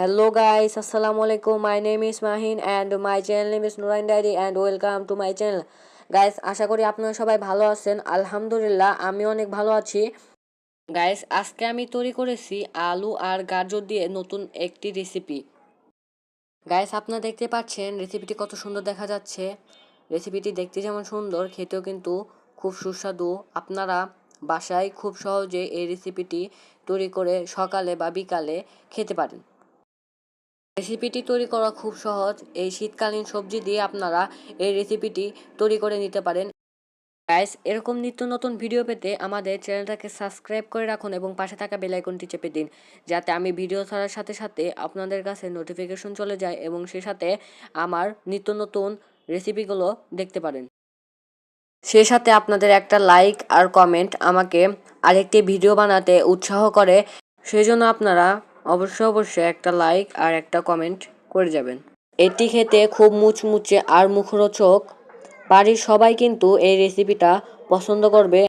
Hello guys, Assalamu alaikum. My name is Mahin and my channel name is Nurain Diary and welcome to my channel. Guys আশা করি আপনারা সবাই ভালো আছেন। আলহামদুলিল্লাহ আমি অনেক ভালো আছি। গাইস আজকে আমি তৈরি করেছি আলু আর গাজর দিয়ে নতুন একটি রেসিপি গাইস আপনারা দেখতে পাচ্ছেন রেসিপিটি কত সুন্দর দেখা যাচ্ছে। রেসিপিটি দেখতে যেমন সুন্দর খেতেও কিন্তু খুব সুস্বাদু। আপনারা বাসায় খুব সহজে এই রেসিপিটি তৈরি করে সকালে বা বিকালে খেতে পারেন। রেসিপিটি তৈরি করা খুব সহজ। এই শীতকালীন সবজি দিয়ে আপনারা এই রেসিপিটি তৈরি করে নিতে পারেন। গাইস এরকম নিত্য নতুন ভিডিও পেতে আমাদের চ্যানেলটাকে সাবস্ক্রাইব করে রাখুন এবং পাশে থাকা বেল আইকনটি চেপে দিন, যাতে আমি ভিডিও ছাড়ার সাথে সাথে আপনাদের কাছে নোটিফিকেশন চলে যায় এবং সে সাথে আমার নিত্য নতুন রেসিপিগুলো দেখতে পারেন। সে সাথে আপনাদের একটা লাইক আর কমেন্ট আমাকে আরেকটি ভিডিও বানাতে উৎসাহ করে, সেজন্য আপনারা অবশ্যই অবশ্যই একটা লাইক আর একটা কমেন্ট করে যাবেন। এটি খেতে খুব মুচমুচে আর মুখরোচক। বাড়ির সবাই কিন্তু এই রেসিপিটা পছন্দ করবে।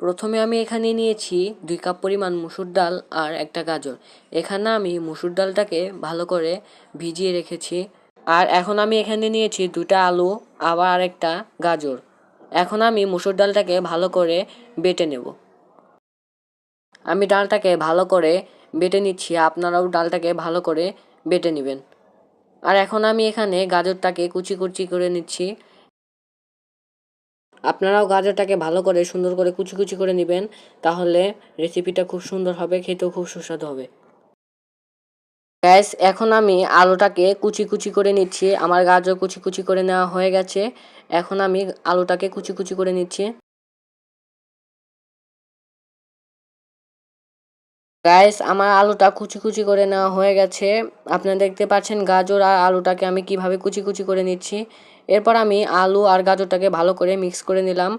প্রথমে আমি এখানে নিয়েছি দুই কাপ পরিমাণ মুসুর ডাল আর একটা গাজর। এখানে আমি মুসুর ডালটাকে ভালো করে ভিজিয়ে রেখেছি। আর এখন আমি এখানে নিয়েছি দুটা আলু, আবার আরেকটা গাজর। এখন আমি মুসুর ডালটাকে ভালো করে বেটে নেব। আমি ডালটাকে ভালো করে বেটে নিচ্ছি, আপনারাও ডালটাকে ভালো করে বেটে নেবেন। আর এখন আমি এখানে গাজরটাকে কুচি কুচি করে নিচ্ছি। আপনারাও গাজরটাকে ভালো করে সুন্দর করে কুচি কুচি করে নেবেন, তাহলে রেসিপিটা খুব সুন্দর হবে, খেতেও খুব সুস্বাদু হবে। গ্যাস এখন আমি আলুটাকে কুচি কুচি করে নিচ্ছি। আমার গাজর কুচি কুচি করে নেওয়া হয়ে গেছে। এখন আমি আলুটাকে কুচি কুচি করে নিচ্ছি। গাইস আমার আলুটা কুচি কুচি করে নেওয়া হয়ে গেছে। আপনারা দেখতে পাচ্ছেন গাজর আর আলুটাকে আমি কীভাবে কুচি কুচি করে নিচ্ছি। এরপর আমি আলু আর গাজরটাকে ভালো করে মিক্স করে নিলাম।